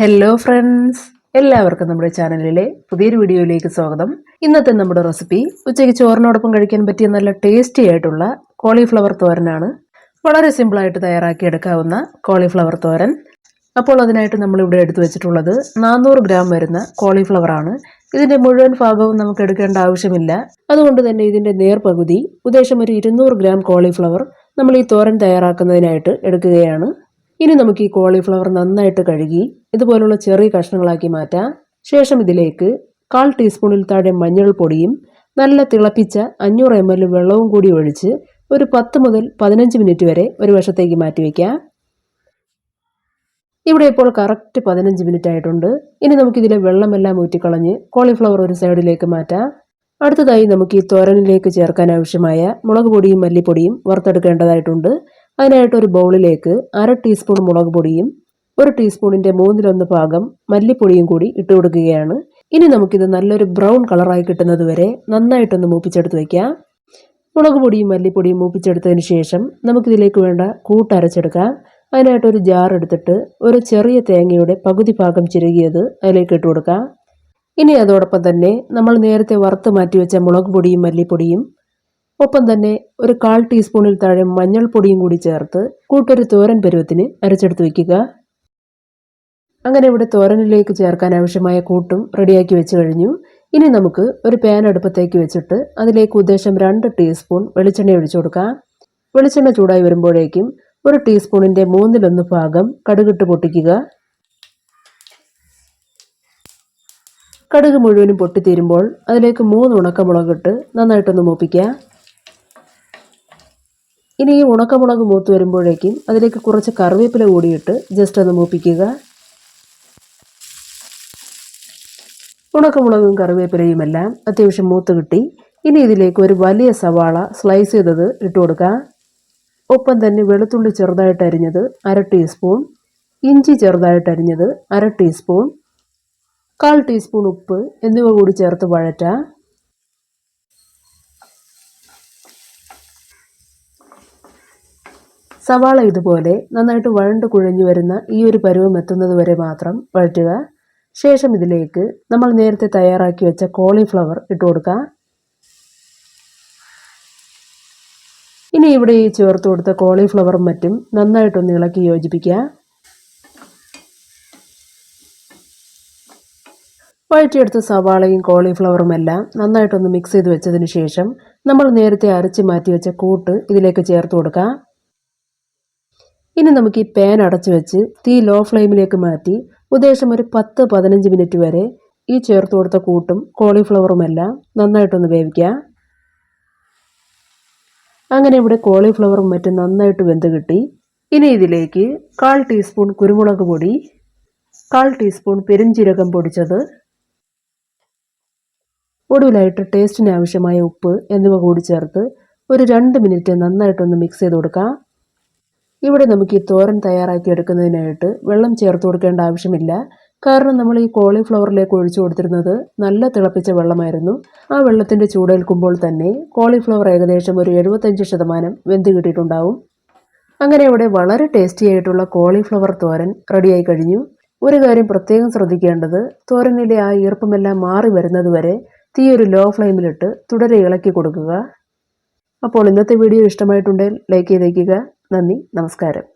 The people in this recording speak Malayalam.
ഹലോ ഫ്രണ്ട്സ് എല്ലാവർക്കും നമ്മുടെ ചാനലിലെ പുതിയൊരു വീഡിയോയിലേക്ക് സ്വാഗതം. ഇന്നത്തെ നമ്മുടെ റെസിപ്പി ഉച്ചയ്ക്ക് ചോറിനോടൊപ്പം കഴിക്കാൻ പറ്റിയ നല്ല ടേസ്റ്റി ആയിട്ടുള്ള കോളിഫ്ലവർ തോരനാണ്. വളരെ സിമ്പിളായിട്ട് തയ്യാറാക്കിയെടുക്കാവുന്ന കോളിഫ്ലവർ തോരൻ. അപ്പോൾ അതിനായിട്ട് നമ്മളിവിടെ എടുത്തു വെച്ചിട്ടുള്ളത് നാനൂറ് ഗ്രാം വരുന്ന കോളിഫ്ലവർ ആണ്. ഇതിന്റെ മുഴുവൻ ഭാഗവും നമുക്ക് എടുക്കേണ്ട ആവശ്യമില്ല. അതുകൊണ്ട് തന്നെ ഇതിന്റെ നേർപകുതി ഉദ്ദേശം ഒരു ഇരുന്നൂറ് ഗ്രാം കോളിഫ്ലവർ നമ്മൾ ഈ തോരൻ തയ്യാറാക്കുന്നതിനായിട്ട് എടുക്കുകയാണ്. ഇനി നമുക്ക് ഈ കോളിഫ്ലവർ നന്നായിട്ട് കഴുകി ഇതുപോലുള്ള ചെറിയ കഷ്ണങ്ങളാക്കി മാറ്റാം. ശേഷം ഇതിലേക്ക് കാൽ ടീസ്പൂണിൽ താഴെ മഞ്ഞൾപ്പൊടിയും നല്ല തിളപ്പിച്ച അഞ്ഞൂറ് എം എൽ വെള്ളവും കൂടി ഒഴിച്ച് ഒരു പത്ത് മുതൽ പതിനഞ്ച് മിനിറ്റ് വരെ ഒരു വശത്തേക്ക് മാറ്റിവെക്കാം ഇവിടെ ഇപ്പോൾ കറക്റ്റ് പതിനഞ്ച് മിനിറ്റ് ആയിട്ടുണ്ട്. ഇനി നമുക്കിതിലെ വെള്ളമെല്ലാം ഊറ്റിക്കളഞ്ഞ് കോളിഫ്ലവർ ഒരു സൈഡിലേക്ക് മാറ്റാം. അടുത്തതായി നമുക്ക് ഈ തോരനിലേക്ക് ചേർക്കാൻ ആവശ്യമായ മുളക് പൊടിയും മല്ലിപ്പൊടിയും വറുത്തെടുക്കേണ്ടതായിട്ടുണ്ട്. അതിനായിട്ട് ഒരു ബൗളിലേക്ക് അര ടീസ്പൂൺ മുളക് പൊടിയും ഒരു ടീസ്പൂണിന്റെ മൂന്നിലൊന്ന് ഭാഗം മല്ലിപ്പൊടിയും കൂടി ഇട്ട് കൊടുക്കുകയാണ്. ഇനി നമുക്കിത് നല്ലൊരു ബ്രൗൺ കളറായി കിട്ടുന്നത് വരെ നന്നായിട്ടൊന്ന് മൂപ്പിച്ചെടുത്ത് വയ്ക്കാം. മുളക് പൊടിയും മല്ലിപ്പൊടിയും മൂപ്പിച്ചെടുത്തതിന് ശേഷം നമുക്കിതിലേക്ക് വേണ്ട കൂട്ടരച്ചെടുക്കാം അതിനായിട്ട് ഒരു ജാർ എടുത്തിട്ട് ഒരു ചെറിയ തേങ്ങയുടെ പകുതി ഭാഗം ചിരുകിയത് അതിലേക്ക് ഇട്ട് കൊടുക്കാം. ഇനി അതോടൊപ്പം തന്നെ നമ്മൾ നേരത്തെ വറുത്ത് മാറ്റി വെച്ച മുളക് പൊടിയും മല്ലിപ്പൊടിയും ഒപ്പം തന്നെ ഒരു കാൽ ടീസ്പൂണിൽ താഴെ മഞ്ഞൾപ്പൊടിയും കൂടി ചേർത്ത് കൂട്ടൊരു തോരൻ പരുവത്തിന് അരച്ചെടുത്ത് വെക്കുക. അങ്ങനെ ഇവിടെ തോരനിലേക്ക് ചേർക്കാൻ ആവശ്യമായ കൂട്ടും റെഡിയാക്കി വെച്ച് കഴിഞ്ഞു. ഇനി നമുക്ക് ഒരു പാൻ അടുപ്പത്തേക്ക് വെച്ചിട്ട് അതിലേക്ക് ഉദ്ദേശം രണ്ട് ടീസ്പൂൺ വെളിച്ചെണ്ണ ഒഴിച്ചു കൊടുക്കാം. വെളിച്ചെണ്ണ ചൂടായി വരുമ്പോഴേക്കും ഒരു ടീസ്പൂണിന്റെ മൂന്നിലൊന്ന് ഭാഗം കടുകിട്ട് പൊട്ടിക്കുക. കടുക് മുഴുവനും പൊട്ടിത്തീരുമ്പോൾ അതിലേക്ക് മൂന്ന് ഉണക്കമുളകിട്ട് നന്നായിട്ടൊന്ന് മൂപ്പിക്കുക. ഇനി ഈ ഉണക്കമുളക് മൂത്ത് വരുമ്പോഴേക്കും അതിലേക്ക് കുറച്ച് കറിവേപ്പില കൂടിയിട്ട് ജസ്റ്റ് ഒന്ന് മൂപ്പിക്കുക. ഉണക്കമുളകും കറിവേപ്പിലയും എല്ലാം അത്യാവശ്യം മൂത്ത് കിട്ടി. ഇനി ഇതിലേക്ക് ഒരു വലിയ സവാള സ്ലൈസ് ചെയ്തത് ഇട്ട് കൊടുക്കുക ഒപ്പം തന്നെ വെളുത്തുള്ളി ചെറുതായിട്ട് അരിഞ്ഞത് അര ടീസ്പൂൺ ഇഞ്ചി ചെറുതായിട്ട് അരിഞ്ഞത് അര ടീസ്പൂൺ കാൽ ടീസ്പൂൺ ഉപ്പ് എന്നിവ കൂടി ചേർത്ത് വഴറ്റാം. സവാള ഇതുപോലെ നന്നായിട്ട് വഴണ്ട് കുഴഞ്ഞു വരുന്ന ഈ ഒരു പരുവം എത്തുന്നത് വരെ മാത്രം വഴറ്റുക. ശേഷം ഇതിലേക്ക് നമ്മൾ നേരത്തെ തയ്യാറാക്കി വെച്ച കോളിഫ്ലവർ ഇട്ട് കൊടുക്കുക. ഇനി ഇവിടെ ഈ ചേർത്ത് കൊടുത്ത കോളിഫ്ലവറും മറ്റും നന്നായിട്ടൊന്ന് ഇളക്കി യോജിപ്പിക്കുക. വഴറ്റിയെടുത്ത സവാളയും കോളിഫ്ലവറും എല്ലാം നന്നായിട്ടൊന്ന് മിക്സ് ചെയ്ത് വെച്ചതിന് ശേഷം നമ്മൾ നേരത്തെ അരച്ച് മാറ്റി വെച്ച കൂട്ട് ഇതിലേക്ക് ചേർത്ത് കൊടുക്കാം ഇനി നമുക്ക് ഈ പാൻ അടച്ചു വെച്ച് തീ ലോ ഫ്ലെയിമിലേക്ക് മാറ്റി ഉദ്ദേശം ഒരു പത്ത് പതിനഞ്ച് മിനിറ്റ് വരെ ഈ ചേർത്ത് കൊടുത്ത കൂട്ടും കോളിഫ്ലവറും എല്ലാം നന്നായിട്ടൊന്ന് വേവിക്കാം അങ്ങനെ ഇവിടെ കോളിഫ്ലവറും മറ്റും നന്നായിട്ട് വെന്ത് കിട്ടി. ഇനി ഇതിലേക്ക് കാൽ ടീസ്പൂൺ കുരുമുളക് പൊടി കാൽ ടീസ്പൂൺ പെരുംജീരകം പൊടിച്ചത് ഒടുവിലായിട്ട് ടേസ്റ്റിന് ആവശ്യമായ ഉപ്പ് എന്നിവ കൂടി ചേർത്ത് ഒരു രണ്ട് മിനിറ്റ് നന്നായിട്ടൊന്ന് മിക്സ് ചെയ്ത് കൊടുക്കാം. ഇവിടെ നമുക്ക് ഈ തോരൻ തയ്യാറാക്കി എടുക്കുന്നതിനായിട്ട് വെള്ളം ചേർത്ത് കൊടുക്കേണ്ട ആവശ്യമില്ല. കാരണം നമ്മൾ ഈ കോളിഫ്ലവറിലേക്ക് ഒഴിച്ചു കൊടുത്തിരുന്നത് നല്ല തിളപ്പിച്ച വെള്ളമായിരുന്നു. ആ വെള്ളത്തിന്റെ ചൂടേൽക്കുമ്പോൾ തന്നെ കോളിഫ്ലവർ ഏകദേശം ഒരു എഴുപത്തഞ്ച് ശതമാനം വെന്ത് കിട്ടിയിട്ടുണ്ടാവും. അങ്ങനെ ഇവിടെ വളരെ ടേസ്റ്റി ആയിട്ടുള്ള കോളിഫ്ലവർ തോരൻ റെഡിയായി കഴിഞ്ഞു. ഒരു കാര്യം പ്രത്യേകം ശ്രദ്ധിക്കേണ്ടത് തോരനിലെ ആ ഈർപ്പമെല്ലാം മാറി വരുന്നത് വരെ തീ ഒരു ലോ ഫ്ലെയിമിലിട്ട് തുടരെ ഇളക്കി കൊടുക്കുക. അപ്പോൾ ഇന്നത്തെ വീഡിയോ ഇഷ്ടമായിട്ടുണ്ടെങ്കിൽ ലൈക്ക് ചെയ്തേക്കുക. നന്ദി നമസ്കാരം.